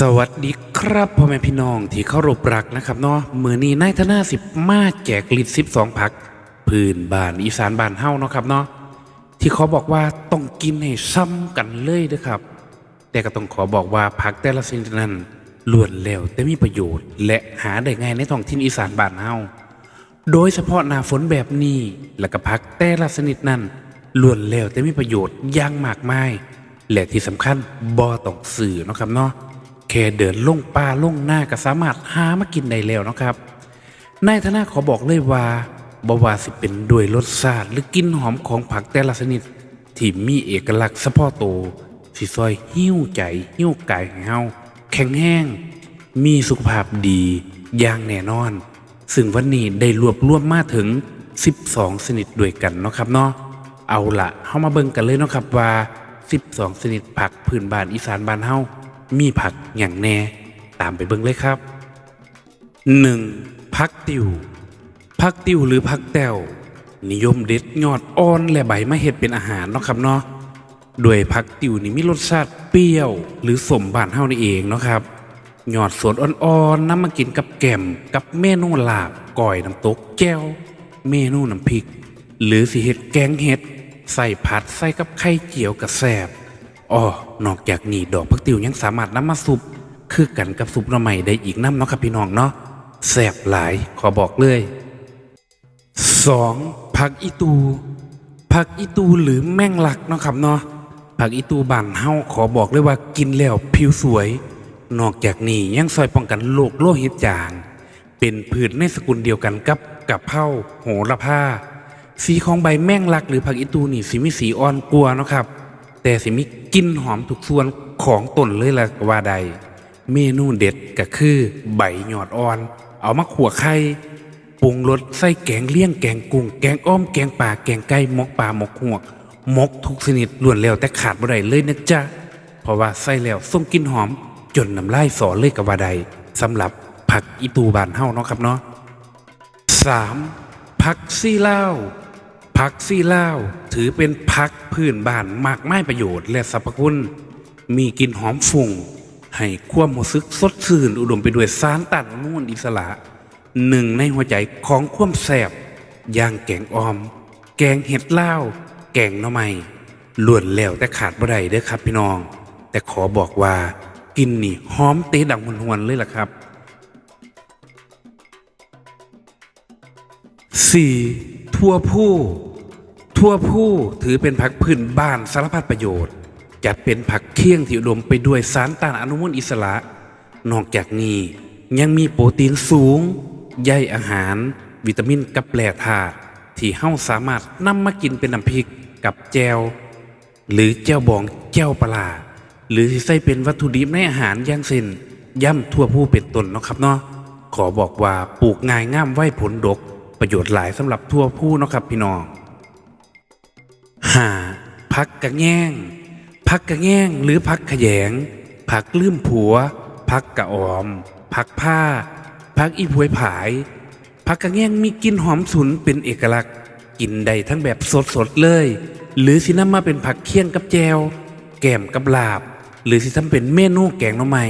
สวัสดีครับพ่อแม่พี่น้องที่เคารพรักนะครับเนาะมือนี้นายธนาสิบมาแจกลิตสิบสองผักพื้นบ้านอีสานบ้านเฮ้าเนาะครับเนาะที่เขาบอกว่าต้องกินให้ซ้ำกันเลยเด้อครับ แต่ก็ต้องขอบอกว่าผักแต่ละชนิดนั้นล้วนแล้วแต่มีประโยชน์ และหาได้ง่ายในท้องถิ่นอีสานบ้านเฮ้าโดยเฉพาะหน้าฝนแบบนี้และก็พักแต่ละชนิดนั้นล้วนแล้วแต่มีประโยชน์อย่างมากมายและที่สำคัญบ่ต้องสื่อเนาะครับเนาะ แค่เดินลงป่าลงหน้าก็สามารถหามากินได้แล้วนะครับนายธนาขอบอกเลยว่าบ่ว่าสิเป็นด้วยรสชาติหรือกลิ่นหอมของผักแต่ละชนิด ที่มีเอกลักษณ์เฉพาะตัวสิซอยหิ้วใจหิ้วกายให้เฮาแข็งแห้ง มีสุขภาพดีอย่างแน่นอน ซึ่งวันนี้ได้รวบรวมมาถึง 12 ชนิดด้วยกันเนาะครับเนาะเอาละเฮามาเบิ่งกันเลยเนาะครับว่า 12 ชนิดผักพื้นบ้านอีสานบ้านเฮา มีผักอย่างแน่ ตามไปเบิ่งเลยครับ 1. ผักติวผักติวหรือผักแต้วนิยมเด็ดยอดอ่อนและใบมาเฮ็ดเป็นอาหารเนาะครับเนาะด้วยผักติวนี่มีรสชาติเปรี้ยว หรือสมบานเฮานี่เองเนาะครับยอดสดอ่อนๆนำมากินกับแกมกับเมนูลาบก้อยน้ำตกแก้ว เมนูน้ำพริก หรือสิเฮ็ดแกงเห็ด ใส่ผัดใส่กับไข่เจียวกระแซบ อ้อนอกจากนี้ดอกผักติวยังสามารถนำมาซุปคือกันกับซุปหน่อไม้ได้อีกน้ำเนาะครับพี่น้องเนาะแซบหลายขอบอกเลย 2. ผักอีตูผักอีตูหรือแมงลักเนาะครับเนาะผักอีตูบานเฮาขอบอกเลยว่ากินแล้วผิวสวย นอกจากนี้ยังซอยป้องกันโรคโลหิตจาง เป็นพืชในสกุลเดียวกันกับกับเพราโหระพาสีของใบแมงลักหรือผักอีตูนี่สีมีสีอ่อนกลัวเนาะครับ แต่สิมีกลิ่นหอมทุกส่วนของต้นเลยละกว่าใด เมนูเด็ดก็คือใบหยอดอ่อน เอามาขั่วไข่ปรุงรสใส่แกงเลี่ยงแกงกุ้งแกงอ้อมแกงป่าแกงไก่มกป่าหมกหวกมกทุกชนิดล้วนแล้วแต่ขาดบ่ได้เลยนะจ๊ะเพราะว่าใส่แล้วส่งกลิ่นหอม จนน้ำลายสอเลยก็ว่าใดสำหรับผักอีตูบานเฮาเนาะครับเนาะ 3. ผักซี่เล่า ผักซี่เล่าถือเป็นผักพื้นบ้านมากไมายประโยชน์และสรรพคุณ มีกลิ่นหอมฝุ่ง ให้ความรู้สึกสดชื่นอุดมไปด้วยสารต้านอนุมูลอิสระ หนึ่งในหัวใจของความแสบอย่างแกงออม แกงเห็ดเล่าแกงหน่อไม้ล้วนแล้วแต่ขาดบ่ได้เด้อครับพี่น้อง แต่ขอบอกว่ากินนี่หอมเตะดังหวนๆเลยล่ะครับ 4. ทั่วผู้ทั่วผู้ถือเป็นผักพื้นบ้านสารพัดประโยชน์ จัดเป็นผักเคี่ยงที่อุดมไปด้วยสารต้านอนุมูลอิสระ นอกจากนี้ยังมีโปรตีนสูงใยอาหาร วิตามินกับแปรธาตุที่เฮาสามารถนำมากินเป็นน้ำพริกกับแจวหรือแจวบองแจวปลาหรือที่ใส่เป็นวัตถุดิบในอาหารอย่างเช่นย่ำทั่วผู้เป็นต้นเนาะครับเนาะขอบอกว่าปลูกง่ายง่ามไว้ผลดก ประโยชน์หลายสำหรับทั่วผู้เนาะครับพี่น้องหาพักกระแง่งพักกระแง่งหรือพักขยง พักลืมผัว พักกระออม พักผ้า พักอีพวยผายผักกระแง่งมีกลิ่นหอมฉุนเป็นเอกลักษณ์กินได้ทั้งแบบสดๆเลย หรือสินำมาเป็นผักเคี่ยงกับแจวแกมกับลาบ หรือสิทำเป็นเมนูแกงหน่อไม้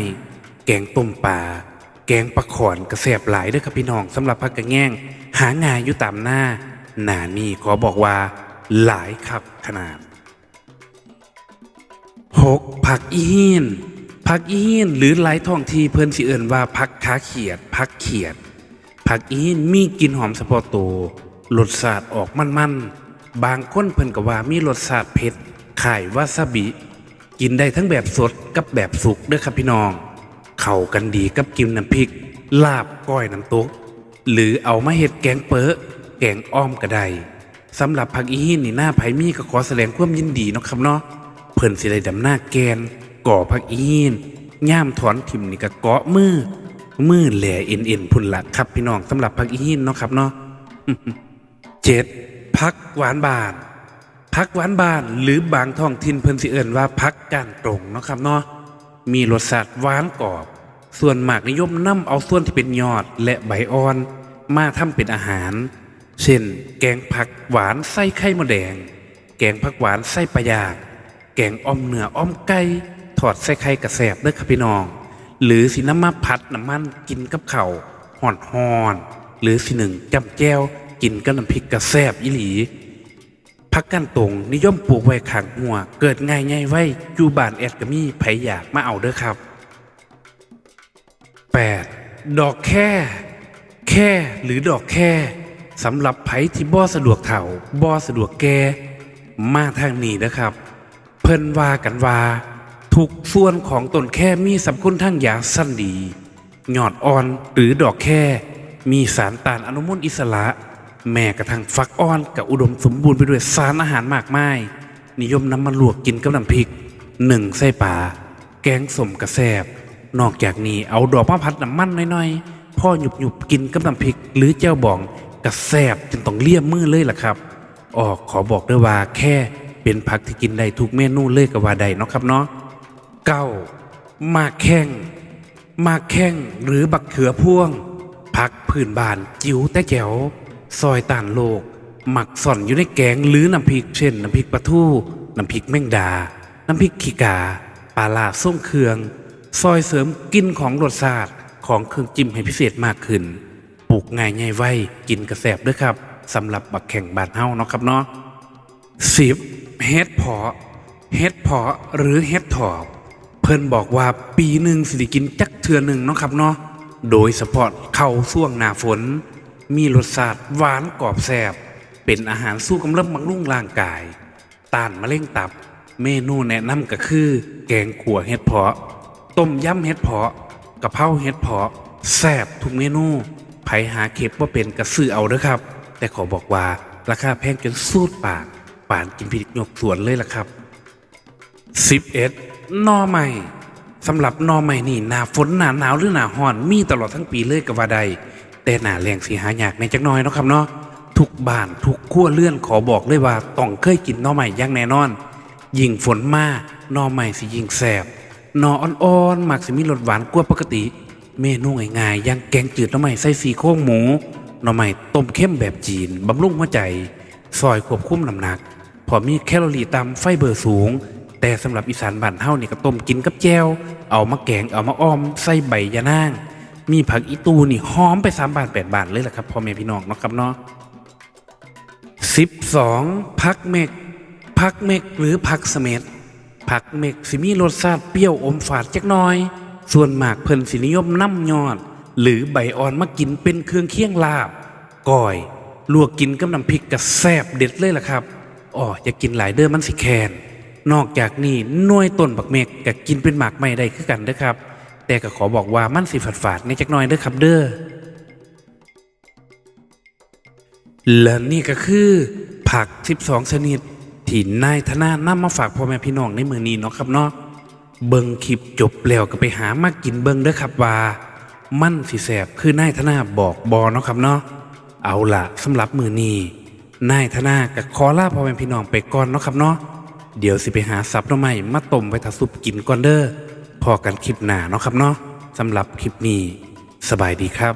แกงต้มปลา แกงปลาขอนกระแสบหลายเด้อครับพี่น้องสำหรับผักกระแง่ง หางายอยู่ตามหน้า หน้านี่ขอบอกว่า หลายครับขนาดหกผักอีหินผักอีหินหรือหลายท้องที่เพิ่นสิเอิ่นว่าผักขาเขียดผักเขียดผักอีหินมีกลิ่นหอมเฉพาะตัวรสชาติออกมันๆ บางคนเพิ่นก็ว่ามีรสชาติเผ็ดข่วาซาบิ กินได้ทั้งแบบสดกับแบบสุกเด้อครับพี่น้อง เข้ากันดีกับกินน้ำพริก ลาบก้อยน้ำตก หรือเอามาเฮ็ดแกงเป๊ะแกงอ้อมก็ได้สำหรับผักอีหินนี่หน้าไผมีก็ขอแสดงความยินดีเนาะครับเนาะเพิ่นสิได้ดำหน้าแกน ก่อพักอีนย่ามถอนทิมนี่ก็เกาะมือมือแหล่เอ็นเอ็นพุ่นละครับพี่น้องสำหรับพักอีนเนาะครับเนาะเจ็ดพักหวานบานพักหวานบานหรือบางท้องถิ่นเพิ่นสิเอิ่นว่าพักก้านตรงเนาะครับเนาะ มีรสชาติหวานกรอบ ส่วนหมากนิยมนำเอาส่วนที่เป็นยอดและใบอ่อน มาทำเป็นอาหาร เช่น แกงผักหวานไส้ไข่มดแดง แกงผักหวานไส้ปลายางแกงอ้อมเนื้ออ้อมไก่ทอดใส่ไข่กระแสบเด้อครับพี่น้อง หรือสิน้ำมาพัดน้ำมันกินกับเขาห่อนหอน หรือสิหนึ่งจำแก้วกินกับน้ำพริกกระแซบอีหลี พักกันตรงนิยมปลูกไว้ขางหัว เกิดง่ายง่ายไว้อยู่บ้านแอดกมีไผอยากมาเอาเด้อครับ 8. ดอกแค่ แค่หรือดอกแค่สำหรับไผที่บ่สะดวกเถ่าบ่สะดวกแก่มาทางนี้นะครับ เพิ่นว่ากันว่าทุกส่วนของต้นแค่มีสรรพคุณทางยาสั้นดียอดอ่อนหรือดอกแค่ มีสารต้านอนุมูลอิสระ แม้กระทั่งฟักอ่อนกับอุดมสมบูรณ์ไปด้วยสารอาหารมากมาย นิยมนำมาลวกกินกับน้ำพริกหนึ่งไส้ปลาแกงสมกระแซบนอกจากนี้เอาดอกมะพัดน้ำมันน้อยๆพ่อหยุบหยุบๆกินกับน้ำพริก หรือเจ้าบองกระแซบจนต้องเลี่ยมมือเลยล่ะครับออกขอบอกด้วยว่าแค่เป็นผักที่กินได้ทุกเมนูเลยก็ว่าได้เนาะครับเนาะเก้ามาแข้งมาแข้งหรือบักเขือพ่วงผักพื้นบ้านจิ๋วแต่แจ๋ว ซอยต่านโลก หมักส่อนอยู่ในแกงหรือน้ำพริกเช่นน้ำพริกปลาทูน้ำพริกแมงดา น้ำพริกขี้กาปลาลาส้มเคือง ซอยเสริมกินของรสชาติของเครื่องจิ้มให้พิเศษมากขึ้นปลูกง่ายง่ายไว้กินกระแสบด้วยครับสำหรับบักแข่งบานเฮาเนาะครับเนาะสิบเฮ็ดเพาะเฮ็ดเพาะหรือเฮ็ดถอบเพิ่นบอกว่าปีหนึ่งสิกินจักเทือหนึ่งเนาะครับเนาะโดยเฉพาะเข้าช่วงหน้าฝน มีรสชาติหวานกรอบแซบเป็นอาหารสู้กำลังบำรุงร่างกาย ต้านมะเร็งตับ เมนูแนะนำก็คือ แกงขั่วเห็ดเพาะ ต้มยำเห็ดเพาะกะเพราเห็ดเพาะแซ่บทุกเมนูไผหาเข็บว่าเป็นกระซื้อเอาเด้อครับ แต่ขอบอกว่าราคาแพงจนสูดปากป่านกินพริกยกสวนเลยล่ะครับ 11นอใหม่สำหรับนอใหม่นี่หนาฝนหนาหนาวหรือหนาห้อนมีตลอดทั้งปีเลยก็ว่าได้ แต่หนาแรงสีหายากในจักน้อยเนาะครับเนาะทุกบ้านทุกขั้วเลื่อนขอบอกเลยว่าต้องเคยกินนอใหม่ย่างแน่นอน ยิ่งฝนมาหนอใหม่สิยิ่งแสบนออ่อนๆมักสิมีรสหวานกว่าปกติ เมนูง่ายๆย่างแกงจืดน่อไม้ใส่สีโครงหมูน่อไม้ต้มเข้มแบบจีนบำรุงหัวใจซอยควบคุมน้ำหนัก พอมีแคลอรี่ต่ำไฟเบอร์สูง แต่สำหรับอีสานบ้านเฮานี่ก็ต้มกินกับแจวเอามาแกงเอามาอ้อมใส่ใบยะนาง มีผักอีตูนี่หอมไปสามบาทแปดบาทเลยล่ะครับพ่อแม่พี่น้องเนาะครับเนาะ12พักเมกพักเมกหรือพักเสม็ดผักเมกสิมีรสชาติเปรี้ยวอมฝาดจักน้อย ส่วนมากเพิ่นสินิยมน้ำยอด หรือใบอ่อนมากินเป็นเครื่องเคียงลาบก้อยลวกกินกับน้ำพริกกระแซบเด็ดเลยล่ะครับอ๋ออย่ากินหลายเด้อมันสิแคนนอกจากนี้น่วยต้นบักเมกก็กินเป็นหมากไม่ได้คือกันเด้อครับ แต่ก็ขอบอกว่ามันสิฝาดฝาดในจักหน้อยเด้อครับเด้อและนี่ก็คือผัก 12 ชนิดที่นายธนานำมาฝากพ่อแม่พี่น้องในมือนี้เนาะครับเนาะเบิงคลิปจบแล้วก็ไปหามากินเบิงเด้อครับว่ามันสิแสบคือนายธนาบอกบอเนาะครับเนาะเอาล่ะสำหรับมือนี้นายธนากับขอลาพ่อแม่พี่น้องไปก่อนเนาะครับเนาะเดี๋ยวสิไปหาซับหน่อไม้มาต้มไว้ทาซุปกินก่อนเด้อ พอกันคลิปหน้าเนาะครับเนาะสำหรับคลิปนี้สบายดีครับ